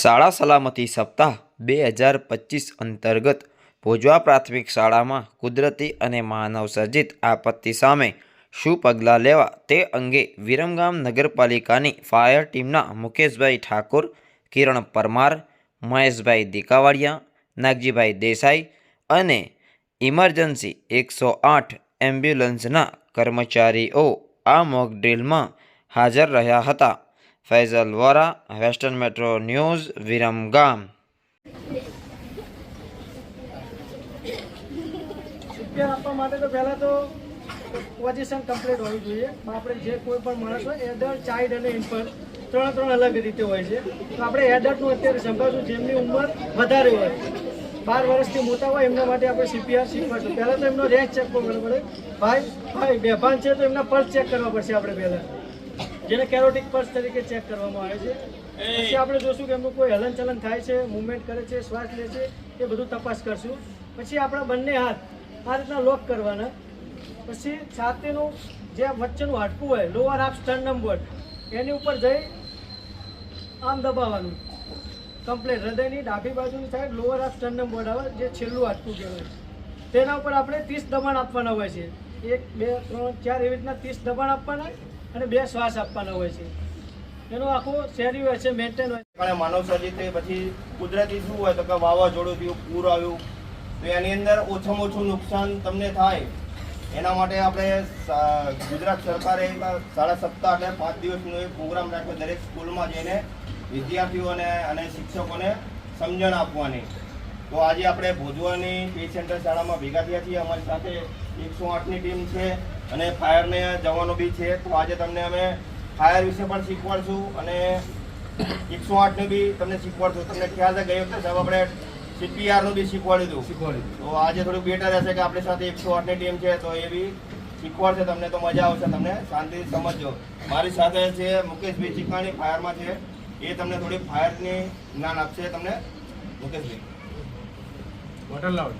શાળા સલામતી સપ્તાહ બે હજાર પચીસ અંતર્ગત ભોજવા પ્રાથમિક શાળામાં કુદરતી અને માનવ સર્જિત આપત્તિ સામે શું પગલાં લેવા તે અંગે વિરમગામ નગરપાલિકાની ફાયર ટીમના મુકેશભાઈ ઠાકોર, કિરણ પરમાર, મહેશભાઈ દીકાવાડિયા, નાગજીભાઈ દેસાઈ અને ઇમરજન્સી એકસો આઠ એમ્બ્યુલન્સના કર્મચારીઓ આ મોક ડ્રીલમાં હાજર રહ્યા હતા. Faizal Vora western metro news Viramgam CPR આપવા માટે તો પહેલાં તો પોઝિશન કમ્પ્લીટ હોવી જોઈએ. આપણે જે કોઈ પણ માણસ હોય એડલ્ટ ચાઇલ્ડ અને ઇન્ફન્ટ ત્રણ ત્રણ અલગ રીતે હોય છે. તો આપણે એડલ્ટનું અત્યારે સંભાળશું. જેમની ઉંમર વધારે હોય, બાર વર્ષથી મોટા હોય, એમના માટે આપણે સીપીઆર શીખવાડશું પહેલાં તો એમનો રેન્ક ચેક કરવો પડે. ભાઈ ભાઈ, બેભાન છે તો એમના પલ્સ ચેક કરવા પડશે આપણે પહેલાં. જેને કેરોટિક પર્સ તરીકે ચેક કરવામાં આવે છે. પછી આપણે જોશું કે એમનું કોઈ હલનચલન થાય છે મુવમેન્ટ કરે છે શ્વાસ લે છે એ બધું તપાસ કરશું. પછી આપણા બંને હાથ આ રીતના લોક કરવાના. પછી છાતીનું જે વચ્ચેનું હાડકું હોય લોઅર હાફ સ્ટર્નમ બોર્ડ એની ઉપર જઈ આમ દબાવવાનું. કમ્પ્લેટ હૃદયની ડાબી બાજુની side lower half sternum board આવે જે છેલ્લું હાડકું કહેવાય. તેના ઉપર આપણે ત્રીસ દબાણ આપવાના હોય છે. એક બે ત્રણ ચાર એવી રીતના ત્રીસ દબાણ આપવાના. અને બે શ્વાસ આપવાના હોય છે. એનો આખો શેરી હોય છે મેન્ટેન હોય છે. માનવ સર્જિત પછી કુદરતી શું હોય તો કે વાવાઝોડું થયું, પૂર આવ્યું. તો એની અંદર ઓછામાં ઓછું નુકસાન તમને થાય. એના માટે આપણે ગુજરાત સરકારે સાડા સપ્તાહ એટલે પાંચ દિવસનો એક પ્રોગ્રામ રાખ્યો, દરેક સ્કૂલમાં જઈને વિદ્યાર્થીઓને અને શિક્ષકોને સમજણ આપવાની. તો આજે આપણે ભોજવાની પે સેન્ટર શાળામાં ભેગા થયા છીએ. અમારી સાથે એકસો આઠની ટીમ છે અને ફાયરને જવાનો બી છે. તો આજે તમને અમે ફાયર વિશે પણ શીખવાડશું અને એકસો આઠનું બી તમને શીખવાડશું. તમને ખ્યાલ છે ગઈ વખતે સાહેબ આપણે સીપીઆરનું બી શીખવાડી શીખવાડી તો આજે થોડું બેટર રહેશે કે આપણી સાથે એકસો આઠની ટીમ છે તો એ બી શીખવાડશે. તમને તો મજા આવશે. તમને શાંતિથી સમજજો. મારી સાથે છે મુકેશભાઈ ચીકાણી ફાયરમાં છે. એ તમને થોડી ફાયરની જ્ઞાન આપશે. તમને મુકેશભાઈ. બોટલ લાવ